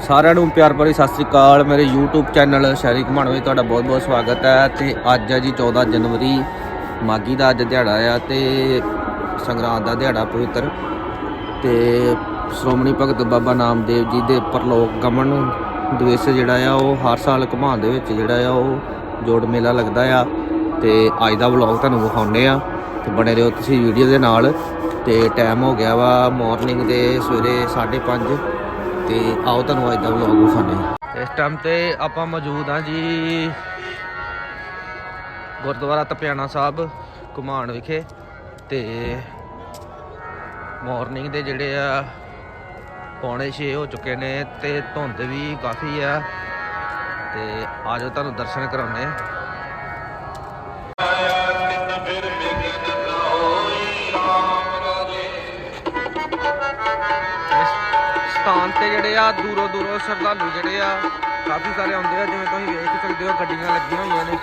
ਸਾਰਿਆਂ ਨੂੰ ਪਿਆਰ ਭਰੀ ਸਤਿ ਸ੍ਰੀ ਅਕਾਲ। ਮੇਰੇ YouTube ਚੈਨਲ ਸ਼ਹਿਰੀ ਘੁਮਾਣ ਵਿੱਚ ਤੁਹਾਡਾ ਬਹੁਤ-ਬਹੁਤ ਸਵਾਗਤ ਹੈ ਤੇ ਅੱਜ ਹੈ ਜੀ 14 ਜਨਵਰੀ ਮਾਗੀ ਦਾ ਅੱਜ ਦਿਹਾੜਾ ਆ ਤੇ ਸੰਗਰਾਂਦ ਦਾ ਦਿਹਾੜਾ ਪਵਿੱਤਰ। ਤੇ ਸ਼੍ਰੋਮਣੀ ਭਗਤ ਬਾਬਾ ਨਾਮਦੇਵ ਜੀ ਦੇ ਪਰਲੋਕ ਗਮਨ ਦਿਵਸ ਜਿਹੜਾ ਆ, ਉਹ ਹਰ ਸਾਲ ਘੁਮਾਣ ਦੇ ਵਿੱਚ ਜਿਹੜਾ ਆ, ਉਹ ਜੋੜ ਮੇਲਾ ਲੱਗਦਾ ਆ। ਤੇ ਅੱਜ ਦਾ ਵਲੌਗ ਤੁਹਾਨੂੰ ਵਿਖਾਉਂਦੇ ਆ। ਤੇ ਬਣੇ ਰਹੋ ਤੁਸੀਂ ਵੀਡੀਓ ਦੇ ਨਾਲ। ਤੇ ਟਾਈਮ ਹੋ ਗਿਆ ਵਾ ਮਾਰਨਿੰਗ ਦੇ ਸਵੇਰੇ 5:30 ਤੇ ਆਓ ਤੁਹਾਨੂੰ ਅੱਜ ਦਾ ਵਲੌਗ ਵਿਖਾਉਂਦੇ ਇਸ ਟਾਈਮ ਤੇ ਆਪਾਂ ਮੌਜੂਦ ਹਾਂ ਜੀ ਗੁਰਦੁਆਰਾ ਤਪਿਆਣਾ ਸਾਹਿਬ, ਘੁਮਾਣ ਵਿਖੇ ਤੇ ਮਾਰਨਿੰਗ ਦੇ ਜਿਹੜੇ ਆ, ਪੌਣੇ 6 ਹੋ ਚੁੱਕੇ ਨੇ ਤੇ ਧੁੰਦ ਵੀ ਕਾਫੀ ਆ ਤੇ ਆਜੋ ਤੁਹਾਨੂੰ ਦਰਸ਼ਨ ਕਰਾਉਣੇ ਆ ਆ, ਦੂਰੋਂ ਦੂਰੋਂ ਸ਼ਰਧਾਲੂ ਜਿਹੜੇ ਆ, ਕਾਫੀ ਸਾਰੇ ਆਉਂਦੇ ਆ, ਜਿਵੇਂ ਤੁਸੀਂ ਵੇਖ ਸਕਦੇ ਹੋ, ਗੱਡੀਆਂ ਲੱਗੀਆਂ ਹੋਈਆਂ ਨੇ।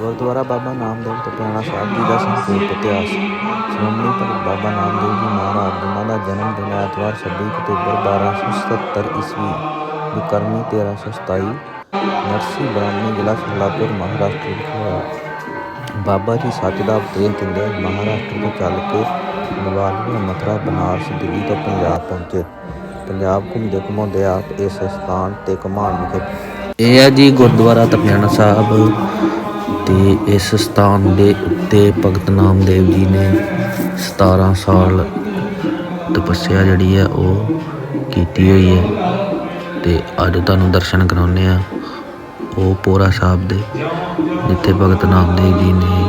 ਗੁਰਦੁਆਰਾ ਬਾਬਾ ਨਾਮਦੇਵ ਟਪਿਆਣਾ ਸਾਹਿਬ ਜੀ ਦਾ ਸੰਖੇਪ ਇਤਿਹਾਸ। ਸ਼੍ਰੋਮਣੀ ਭਗਤ ਬਾਬਾ ਨਾਮਦੇਵ ਜੀ ਮਹਾਰਾਜ ਜਿਨ੍ਹਾਂ ਦਾ ਜਨਮ ਦਿਨ ਐਤਵਾਰ 26 ਅਕਤੂਬਰ 1277 ਈਸਵੀ ਵਿਕਰਮੀ 1327 ਨਰਸੀ ਬ੍ਰਾਹਮਣੀ ਜ਼ਿਲ੍ਹਾ ਸ਼ਿਲਾਪੁਰ ਮਹਾਰਾਸ਼ਟਰ ਵਿਖੇ ਹੋਇਆ। ਬਾਬਾ ਜੀ ਸੱਚ ਦਾ ਉਪਦੇਸ਼ ਦਿੰਦੇ ਮਹਾਰਾਸ਼ਟਰ ਤੋਂ ਚੱਲ ਕੇ ਗਵਾਲੀਅਰ ਮਥੁਰਾ, ਬਨਾਰਸ, ਦਿੱਲੀ ਤੋਂ ਪੰਜਾਬ ਪਹੁੰਚੇ। ਪੰਜਾਬ ਘੁੰਮਦੇ ਘੁਮਾਉਂਦੇ ਆਪ ਇਸ ਸਥਾਨ ਤੇ ਘੁਮਾਣ ਵਿਖੇ। ਇਹ ਹੈ ਜੀ ਗੁਰਦੁਆਰਾ ਤਪਿਆਣਾ ਸਾਹਿਬ। ਤੇ ਇਸ ਸਥਾਨ ਦੇ ਉੱਤੇ ਭਗਤ ਨਾਮਦੇਵ ਜੀ ਨੇ 17 ਸਾਲ ਤਪੱਸਿਆ ਜਿਹੜੀ ਹੈ ਉਹ ਕੀਤੀ ਹੋਈ ਹੈ। ਤੇ ਅੱਜ ਤੁਹਾਨੂੰ ਦਰਸ਼ਨ ਕਰਾਉਂਦੇ ਆ ਉਹ ਪੋਰਾ ਸਾਹਿਬ ਦੇ, ਜਿੱਥੇ ਭਗਤ ਨਾਮਦੇਵ ਜੀ ਨੇ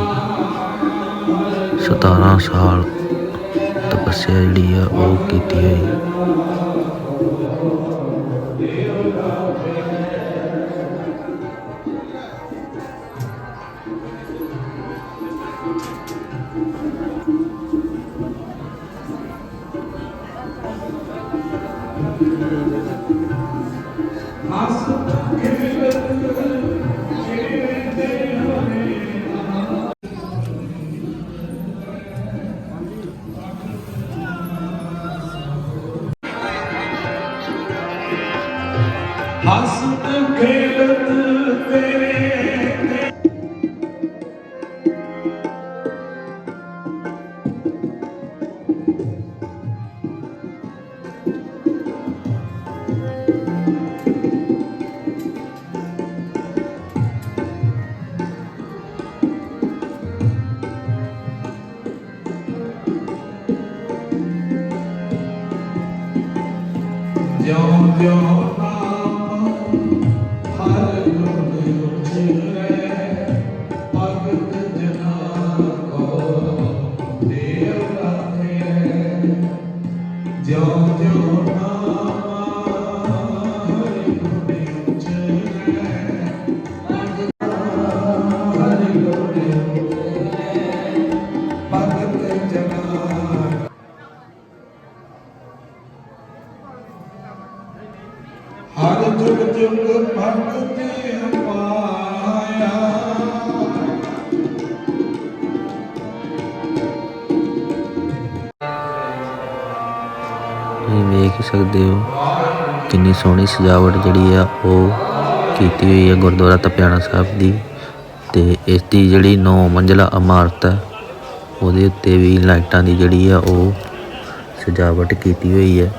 17 ਸਾਲ ਤਪੱਸਿਆ ਜਿਹੜੀ ਆ ਉਹ ਕੀਤੀ ਹੋਈ Yêu ਹਰ ਜੁਗ ਜੁਗ ਭਗਤੀ ਪਾਇਆ ਤੁਸੀਂ ਵੇਖ ਹੀ ਸਕਦੇ ਹੋ ਕਿੰਨੀ ਸੋਹਣੀ ਸਜਾਵਟ ਜਿਹੜੀ ਆ ਉਹ ਕੀਤੀ ਹੋਈ ਹੈ ਗੁਰਦੁਆਰਾ ਤਪਿਆਣਾ ਸਾਹਿਬ ਦੀ ਤੇ ਇਸ ਦੀ ਜਿਹੜੀ 9 ਮੰਜ਼ਲਾ ਇਮਾਰਤ ਹੈ ਉਹਦੇ ਉੱਤੇ ਵੀ ਲਾਈਟਾਂ ਦੀ ਜਿਹੜੀ ਆ ਉਹ ਸਜਾਵਟ ਕੀਤੀ ਹੋਈ ਹੈ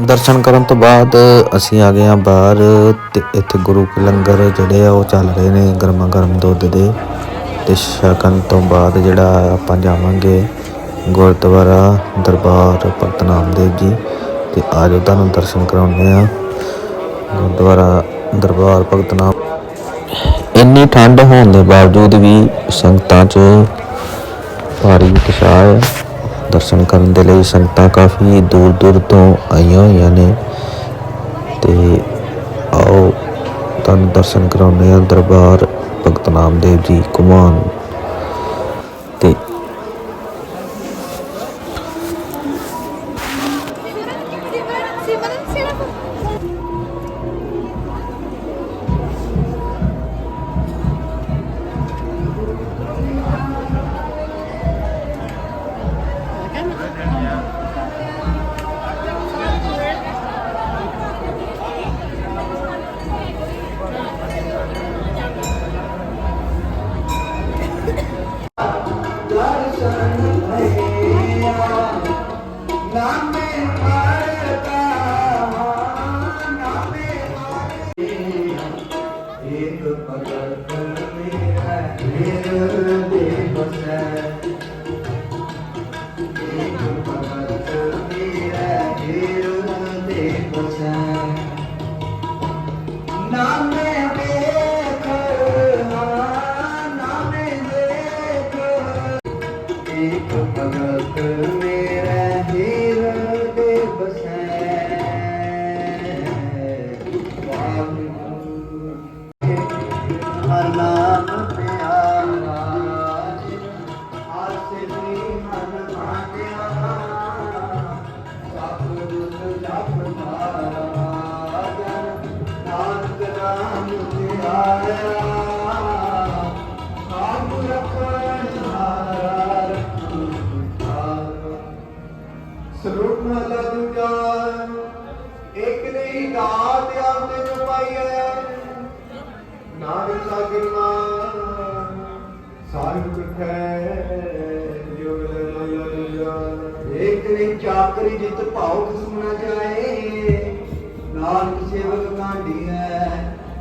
ਦਰਸ਼ਨ ਕਰਨ ਤੋਂ ਬਾਅਦ ਅਸੀਂ ਆ ਗਏ ਹਾਂ ਬਾਹਰ ਤੇ ਇੱਥੇ ਗੁਰੂ ਕੇ ਲੰਗਰ ਜਿਹੜੇ ਆ ਉਹ ਚੱਲ ਰਹੇ ਨੇ ਗਰਮਾ ਗਰਮ ਦੁੱਧ ਦੇ ਤੇ ਛਕਣ ਤੋਂ ਬਾਅਦ ਜਿਹੜਾ ਆਪਾਂ ਜਾਵਾਂਗੇ ਗੁਰਦੁਆਰਾ ਦਰਬਾਰ ਭਗਤ ਨਾਮਦੇਵ ਜੀ ਤੇ ਆਜੋ ਤੁਹਾਨੂੰ ਦਰਸ਼ਨ ਕਰਾਉਂਦੇ ਆ ਗੁਰਦੁਆਰਾ ਦਰਬਾਰ ਭਗਤ ਇੰਨੀ ਠੰਡ ਹੋਣ ਦੇ ਬਾਵਜੂਦ ਵੀ ਸੰਗਤਾਂ 'ਚ ਭਾਰੀ ਉਤਸ਼ਾਹ ਹੈ। ਦਰਸ਼ਨ ਕਰਨ ਦੇ ਲਈ ਸੰਗਤਾਂ ਕਾਫੀ ਦੂਰ ਦੂਰ ਤੋਂ ਆਈਆਂ ਹੋਈਆਂ ਨੇ। ਤੇ ਆਓ ਤੁਹਾਨੂੰ ਦਰਸ਼ਨ ਕਰਾਉਂਦੇ ਆ ਦਰਬਾਰ ਭਗਤ ਨਾਮਦੇਵ ਜੀ ਕੁਮਾਨ ਤੇ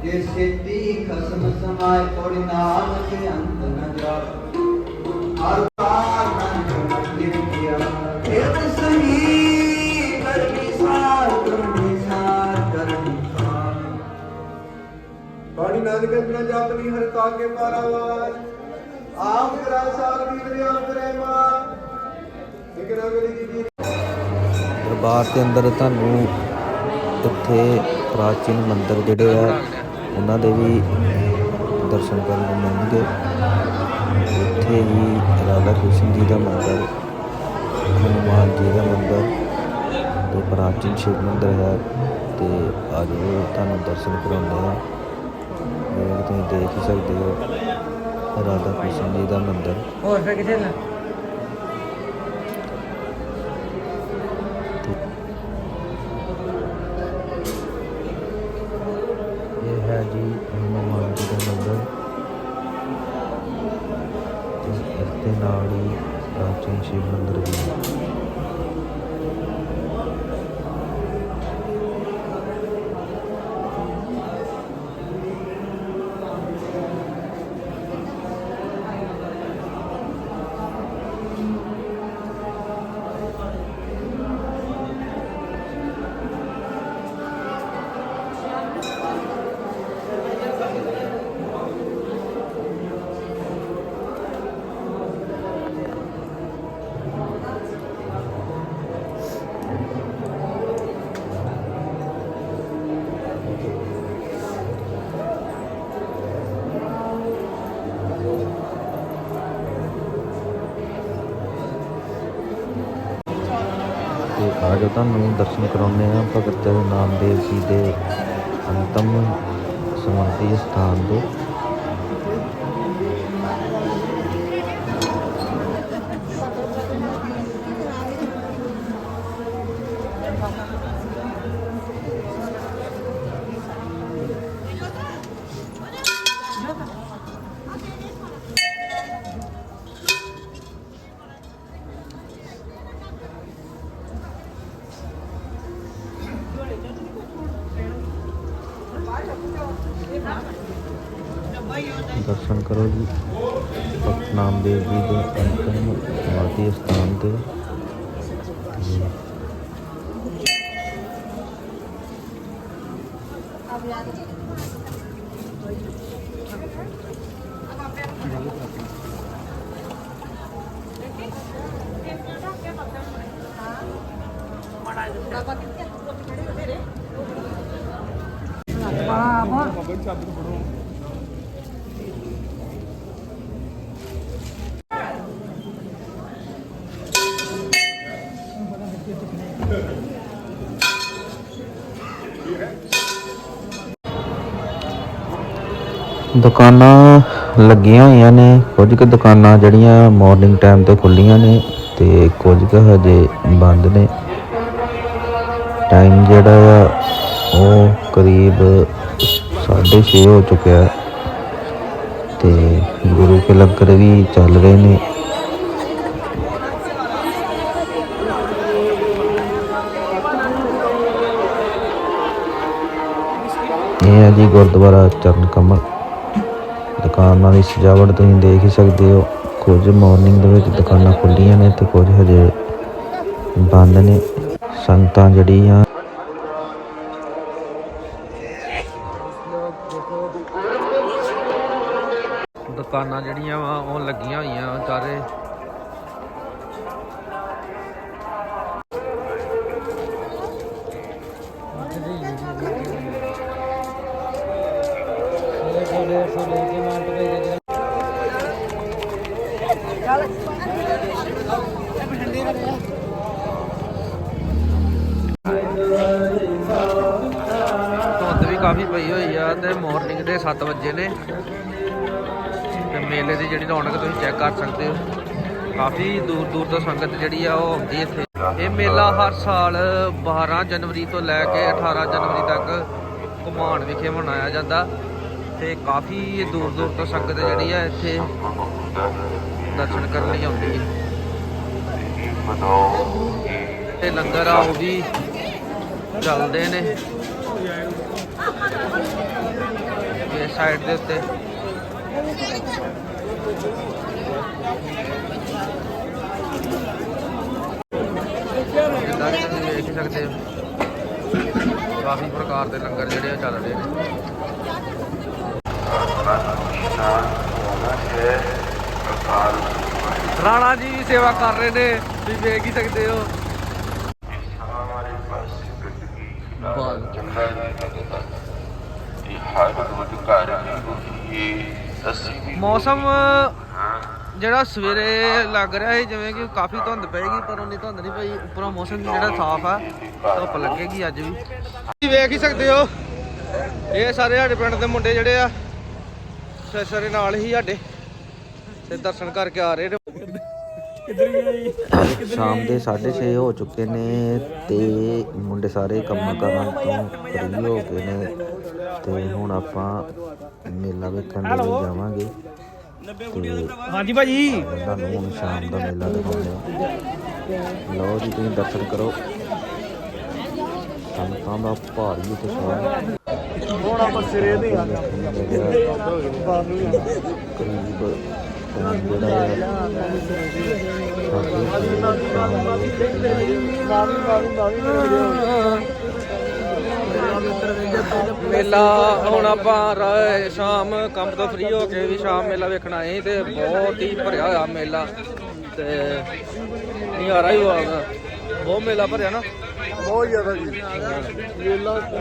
ਜੇ ਸਿੱਧੀ ਖਸਮ ਸਮਾਏ ਕੋੜੀ ਨਾਨਕ ਅੰਤ ਨ ਜਾਏ ਹਰ ਕਾਰਨ ਨਿਰਗਿਆ ਇਹ ਸਹੀ ਕਰਨੀ ਸਾਰ ਕਰਨੀ ਸਾਰ ਕਰਨੀ ਸਾਰ। ਬਾਣੀ ਨਾਨਕ ਆਪਣਾ ਜਾਪਨੀ ਹਰ ਕਾਗੇ ਪਾਰਾਵਾਰ ਆਪ ਕਰਾ ਸਾਰ ਵੀ ਦਰਿਆ ਪ੍ਰੇਮਾ ਇਕ ਨਗਰੀ ਦੀ ਜੀ ਦਰਬਾਰ ਦੇ ਅੰਦਰ ਤੁਹਾਨੂੰ ਇੱਥੇ ਪ੍ਰਾਚੀਨ ਮੰਦਿਰ ਜਿਹੜੇ ਆ ਉਹਨਾਂ ਦੇ ਵੀ ਦਰਸ਼ਨ ਕਰਨ ਨੂੰ ਮਿਲਣਗੇ। ਇੱਥੇ ਹੀ ਰਾਧਾ ਕ੍ਰਿਸ਼ਨ ਜੀ ਦਾ ਮੰਦਰ, ਹਨੂਮਾਨ ਜੀ ਦਾ ਮੰਦਰ ਤੇ ਪ੍ਰਾਚੀਨ ਸ਼ਿਵ ਮੰਦਿਰ ਹੈ ਤੇ ਆਜੋ ਤੁਹਾਨੂੰ ਦਰਸ਼ਨ ਕਰਾਉਂਦੇ ਆ। ਜਿਵੇਂ ਤੁਸੀਂ ਦੇਖ ਹੀ ਸਕਦੇ ਹੋ, ਰਾਧਾ ਕ੍ਰਿਸ਼ਨ ਜੀ ਦਾ ਮੰਦਿਰ। ਹੋਰ ਫਿਰ ਕਿੱਥੇ ਨਾ ਤੇ ਤੁਹਾਨੂੰ ਦਰਸ਼ਨ ਕਰਾਉਂਦੇ ਹਾਂ। ਭਗਤ ਨਾਮਦੇਵ ਜੀ ਦੇ ਅੰਤਮ ਸਮਾਧੀ ਸਥਾਨ ਦੇ ਦਰਸ਼ਨ ਕਰੋ ਜੀ ਭਗਤ ਨਾਮਦੇਵ ਜੀ ਦੇ ਅੰਤਮ ਸਮਾਧੀ ਸਥਾਨ ਤੇ ਤੇ ਦੁਕਾਨਾਂ ਲੱਗੀਆਂ ਹੋਈਆਂ ਨੇ। ਕੁਝ ਕੁ ਦੁਕਾਨਾਂ ਜਿਹੜੀਆਂ ਮਾਰਨਿੰਗ ਟਾਈਮ ਤੇ ਖੁੱਲੀਆਂ ਨੇ ਤੇ ਕੁਝ ਕੁ ਹਜੇ ਬੰਦ ਨੇ। ਟਾਈਮ ਜਿਹੜਾ ਆ, ਉਹ ਕਰੀਬ 6:30 ਹੋ ਚੁੱਕਿਆ ਹੈ ਤੇ ਗੁਰੂ ਕੇ ਲੰਗਰ ਵੀ ਚੱਲ ਰਹੇ ਨੇ। ਇਹ ਹੈ ਜੀ ਗੁਰਦੁਆਰਾ ਚਰਨ ਕਮਲ। ਦੁਕਾਨਾਂ ਦੀ ਸਜਾਵਟ ਤੁਸੀਂ ਦੇਖ ਹੀ ਸਕਦੇ ਹੋ। ਕੁਝ ਮਾਰਨਿੰਗ ਦੇ ਵਿੱਚ ਦੁਕਾਨਾਂ ਖੁੱਲੀਆਂ ਨੇ ਤੇ ਕੁਝ ਹਜੇ ਬੰਦ ਨੇ। ਸੰਗਤਾਂ ਜਿਹੜੀਆਂ ਦੁਕਾਨਾਂ 7 ਵਜੇ ਨੇ। ਤੇ ਮੇਲੇ ਦੀ ਜਿਹੜੀ ਰੌਣਕ ਤੁਸੀਂ ਚੈੱਕ ਕਰ ਸਕਦੇ ਹੋ। ਕਾਫੀ ਦੂਰ ਦੂਰ ਤੋਂ ਸੰਗਤ ਜਿਹੜੀ ਆ, ਉਹ ਆਉਂਦੀ ਇੱਥੇ। ਇਹ ਮੇਲਾ ਹਰ ਸਾਲ 12 ਜਨਵਰੀ ਤੋਂ ਲੈ ਕੇ 18 ਜਨਵਰੀ ਤੱਕ ਘੁਮਾਣ ਵਿਖੇ ਮਨਾਇਆ ਜਾਂਦਾ। ਤੇ ਕਾਫੀ ਦੂਰ ਦੂਰ ਤੋਂ ਸੰਗਤ ਜਿਹੜੀ ਆ, ਇੱਥੇ ਦਰਸ਼ਨ ਕਰਨ ਲਈ ਆਉਂਦੀ ਹੈ। ਤੇ ਲੰਗਰ ਆ, ਉਹ ਵੀ ਚੱਲਦੇ ਨੇ ਇਹ ਸਾਈਡ ਦੇ ਉੱਤੇ। ਜਿੱਦਾਂ ਕਿ ਤੁਸੀਂ ਵੇਖ ਹੀ ਸਕਦੇ ਹੋ, ਕਾਫੀ ਪ੍ਰਕਾਰ ਦੇ ਲੰਗਰ ਜਿਹੜੇ ਆ ਚੱਲ ਰਹੇ ਨੇ। ਰਾਣਾ ਜੀ ਸੇਵਾ ਕਰ ਰਹੇ ਨੇ, ਤੁਸੀਂ ਵੇਖ ਹੀ ਸਕਦੇ ਹੋ। ਮੌਸਮ ਜਿਹੜਾ ਸਵੇਰੇ ਲੱਗ ਰਿਹਾ ਹੈ ਜਿਵੇਂ ਕਿ ਕਾਫੀ ਧੁੰਦ ਪਏਗੀ ਪਰ ਉਨੀ ਧੁੰਦ ਨਹੀਂ ਪਈ। ਉੱਪਰੋਂ ਮੌਸਮ ਜਿਹੜਾ ਸਾਫ਼ ਆ ਧੁੱਪ ਲੱਗੇਗੀ ਅੱਜ ਵੀ। ਤੁਸੀਂ ਵੇਖ ਹੀ ਸਕਦੇ ਹੋ ਇਹ ਸਾਰੇ ਸਾਡੇ ਪਿੰਡ ਦੇ ਮੁੰਡੇ ਜਿਹੜੇ ਆ ਸਰੇ ਨਾਲ ਹੀ ਸਾਡੇ। ਤੇ ਦਰਸ਼ਨ ਕਰਕੇ ਆ ਰਹੇ ਨੇ। ਸ਼ਾਮ ਦੇ 6:30 ਹੋ ਚੁੱਕੇ ਨੇ ਤੇ ਮੁੰਡੇ ਸਾਰੇ ਕੰਮਾਂ ਕਾਰਾਂ ਤੋਂ ਫਰੀ ਹੋ ਗਏ ਨੇ ਤੇ ਹੁਣ ਆਪਾਂ ਮੇਲਾ ਵੇਖਣ ਦੇ ਲਈ ਜਾਵਾਂਗੇ। ਹਾਂਜੀ ਭਾਜੀ। ਤੁਹਾਨੂੰ ਹੁਣ ਸ਼ਾਮ ਦਾ ਮੇਲਾ ਦਿਖਾਉਂਦੇ ਹਾਂ। ਲਓ ਜੀ ਤੁਸੀਂ ਦਰਸ਼ਨ ਕਰੋ। ਸੰਗਤਾਂ ਦਾ ਭਾਰੀ ਉਤਸ਼ਾਹ। ਹੁਣ ਆਪਾਂ ਸਿਰੇ ਦੇ ਆ। ਕਰੀਬ ਜਿਹੜਾ ਹੈ ਮੇਲਾ ਹੁਣ ਆਪਾਂ ਰ- ਸ਼ਾਮ ਕੰਮ ਤੋਂ ਫ੍ਰੀ ਹੋ ਕੇ ਵੀ ਸ਼ਾਮ ਮੇਲਾ ਵੇਖਣ ਆਏ ਤੇ ਬਹੁਤ ਹੀ ਭਰਿਆ ਹੋਇਆ ਮੇਲਾ ਤੇ ਨਜ਼ਾਰਾ ਹੀ ਹੋਇਆ ਬਹੁਤ ਮੇਲਾ ਭਰਿਆ ਨਾ। ਬਹੁਤ ਜ਼ਿਆਦਾ ਜੀ।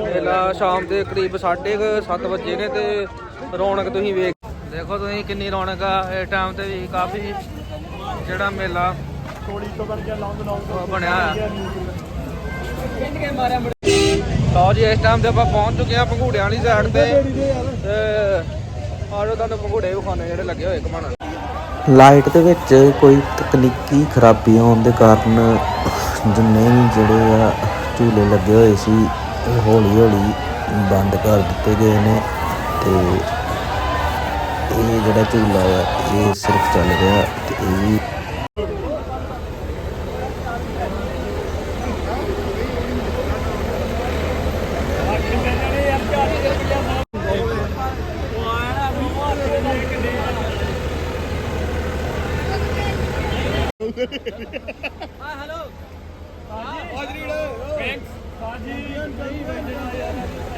ਮੇਲਾ ਸ਼ਾਮ ਦੇ ਕਰੀਬ 7:30 ਵਜੇ ਨੇ ਤੇ ਰੌਣਕ ਤੁਸੀਂ ਵੇਖ ਦੇਖੋ ਤੁਸੀਂ ਕਿੰਨੀ ਰੌਣਕ ਆ ਇਸ ਟਾਈਮ ਤੇ ਵੀ ਕਾਫੀ ਜਿਹੜਾ ਮੇਲਾ ਥੋੜੀ ਤੋਂ ਕਰਕੇ ਲੌਂਗ ਲੌਂਗ ਉਹ ਬਣਿਆ ਆ ਲਓ ਜੀ ਇਸ ਟਾਈਮ ਤੇ ਆਪਾਂ ਪਹੁੰਚ ਚੁੱਕੇ ਆ ਪੰਘੂੜਿਆਂ ਵਾਲੀ ਸਾਈਡ ਤੇ। ਤੇ ਆਜੋ ਤੁਹਾਨੂੰ ਪੰਘੂੜੇ ਵਿਖਾਉਣੇ ਜਿਹੜੇ ਲੱਗੇ ਹੋਏ ਘਮਾਣਾ ਲਾਈਟ ਦੇ ਵਿੱਚ ਕੋਈ ਤਕਨੀਕੀ ਖਰਾਬੀ ਆਉਣ ਦੇ ਕਾਰਨ ਜਿੰਨੇ ਵੀ ਜਿਹੜੇ ਆ ਝੂਲੇ ਲੱਗੇ ਹੋਏ ਸੀ ਇਹ ਹੌਲੀ ਹੌਲੀ ਬੰਦ ਕਰ ਦਿੱਤੇ ਗਏ ਨੇ ਤੇ ਇਹ ਜਿਹੜਾ ਝੂਲਾ ਆ ਇਹ ਸਿਰਫ ਚੱਲ ਰਿਹਾ ਤੇ ਇਹ ਵੀ ਹਾਂ ਹੈਲੋ ਹਾਂਜੀ ਹਾਜ਼ਰੀ ਬੈਂਕਸ ਹਾਂਜੀ ਨਹੀਂ ਬੈਂਡ ਆਇਆ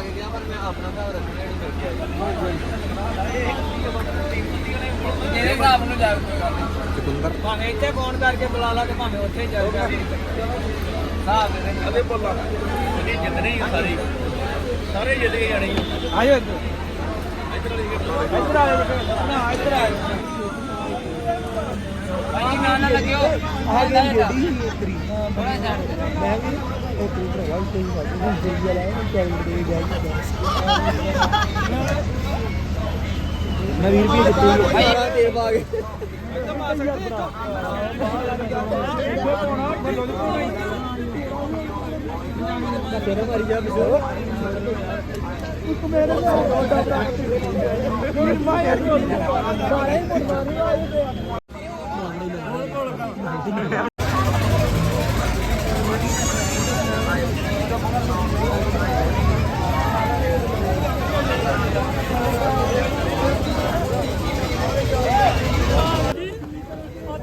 ਇਦਾਂ ਛੱਡਦੀ ਤੇਰੇ ਹਿਸਾਬ ਨੂੰ ਜਾ ਭਾਵੇਂ ਇੱਥੇ ਫੋਨ ਕਰਕੇ ਬੁਲਾ ਲਾ ਤੇ ਭਾਵੇਂ ਉੱਥੇ ਜਾ। ਜਾ ਹਿਸਾਬ ਦੇ ਅਦੇ ਬੋਲਾ। ਇਹ ਜਿੰਦਨੇ ਹੀ ਸਾਰੇ। ਸਾਰੇ ਜਿੱਦ ਕੇ ਜਾਣੇ। ਆਇਓ ਇੱਧਰ। ਇੱਧਰ ਆ ਨਾ ਇੱਧਰ ਆ ਭਾਈ ਨਾ ਨਾ ਲੱਗਿਓ ਆਹ ਜਿਹੜੀ ਗੱਡੀ ਹੀ ਤੇਰੀ ਜਾਣ ਮੈਂ ਵੀ ਉਹ ਤੂੰ ਭਰਾਵਾ ਕੋਈ ਬਾਤ ਨਹੀਂ ਜਲਦੀ ਵਾਲਾ ਹੈ ਚੱਲ ਦੇ ਜਾ ਮੈਂ 20 ਰੁਪਏ ਦਿੱਤੇ ਭਾਈ ਤੇਲ ਪਾ ਕੇ ਤੇਰੇ ਮਾਰੀ ਜਾ ਬਿਸੋ ਇੱਕ ਮੇਰੇ ਦਾ ਆਟਾ ਫਿਰ ਮੈਂ ਯਾਰ ਸਾਰੇ ਮਰਵਾਨੀ ਆਏ ਤੇ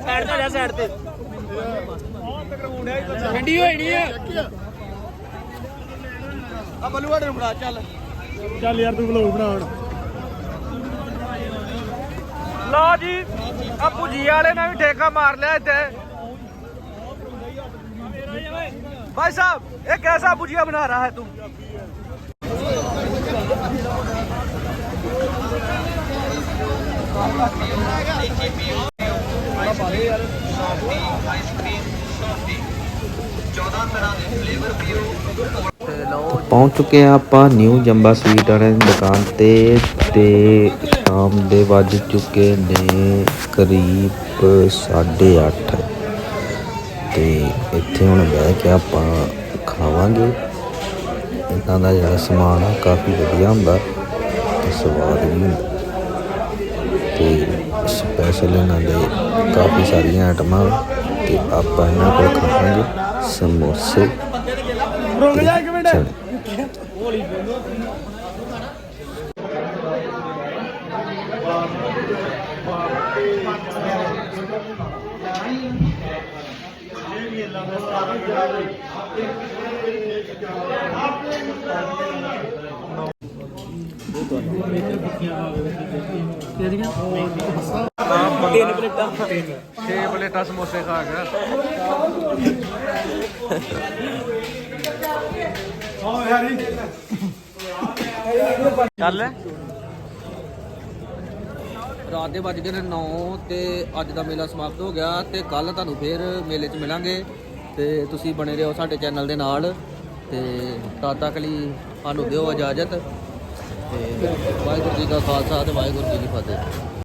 ਸਾਈਡ ਤੇ ਜਾ ਸਾਈਡ ਤੇ। ਠੰਡੀ ਹੋਈ ਨਹੀਂ ਆ। ਆ ਬੱਲੂਆ ਨੂੰ ਬਣਾ ਚੱਲ। ਚੱਲ ਯਾਰ ਤੂੰ ਵਲੋਗ ਬਣਾ ਹੁਣ। ਲਓ ਜੀ ਆ ਭੁਜੀ ਵਾਲੇ ਨੇ ਵੀ ਠੇਕਾ ਮਾਰ ਲਿਆ ਇੱਥੇ। भाई साहब ये कैसा भुजिया बना रहा है तुम ਪਹੁੰਚ ਚੁੱਕੇ ਆ ਆਪਾਂ ਨਿਊ ਜੰਬਾ ਸਵੀਟ ਵਾਲਿਆਂ ਦੀ ਦੁਕਾਨ ਤੇ ਤੇ ਸ਼ਾਮ ਦੇ ਵੱਜ ਚੁੱਕੇ ਨੇ ਕਰੀਬ 8:30 ਤੇ ਇੱਥੇ ਹੁਣ ਬਹਿ ਕੇ ਆਪਾਂ ਖਾਵਾਂਗੇ। ਇਹਨਾਂ ਦਾ ਜਿਹੜਾ ਸਮਾਨ ਆ ਕਾਫੀ ਵਧੀਆ ਹੁੰਦਾ ਤੇ ਸਵਾਦ ਵੀ ਹੁੰਦਾ। ਤੇ ਸਪੈਸ਼ਲ ਇਹਨਾਂ ਦੇ ਕਾਫੀ ਸਾਰੀਆਂ ਆਈਟਮਾਂ ਤੇ ਆਪਾਂ ਇਹਨਾਂ ਕੋਲ ਖਾਵਾਂਗੇ ਸਮੋਸੇ। ਰੁਕ ਜਾ ਇੱਕ ਮਿੰਟ। ਤਿੰਨ ਪਲੇਟਾਂ 6 ਪਲੇਟਾਂ ਸਮੋਸੇ ਖਾ ਗਿਆ ਚੱਲ। ਰਾਤ ਦੇ ਵੱਜ ਗਏ ਨੇ 9 ਤੇ ਅੱਜ ਦਾ ਮੇਲਾ ਸਮਾਪਤ ਹੋ ਗਿਆ ਤੇ ਕੱਲ ਤੁਹਾਨੂੰ ਫੇਰ ਮੇਲੇ 'ਚ ਮਿਲਾਂਗੇ। ਤੇ ਤੁਸੀਂ ਬਣੇ ਰਹੋ ਸਾਡੇ ਚੈਨਲ ਦੇ ਨਾਲ ਤੇ ਤਦ ਤੱਕ ਲਈ ਸਾਨੂੰ ਦਿਓ ਇਜਾਜ਼ਤ ਤੇ ਵਾਹਿਗੁਰੂ ਜੀ ਕਾ ਖਾਲਸਾ ਤੇ ਵਾਹਿਗੁਰੂ ਜੀ ਕੀ ਫਤਿਹ।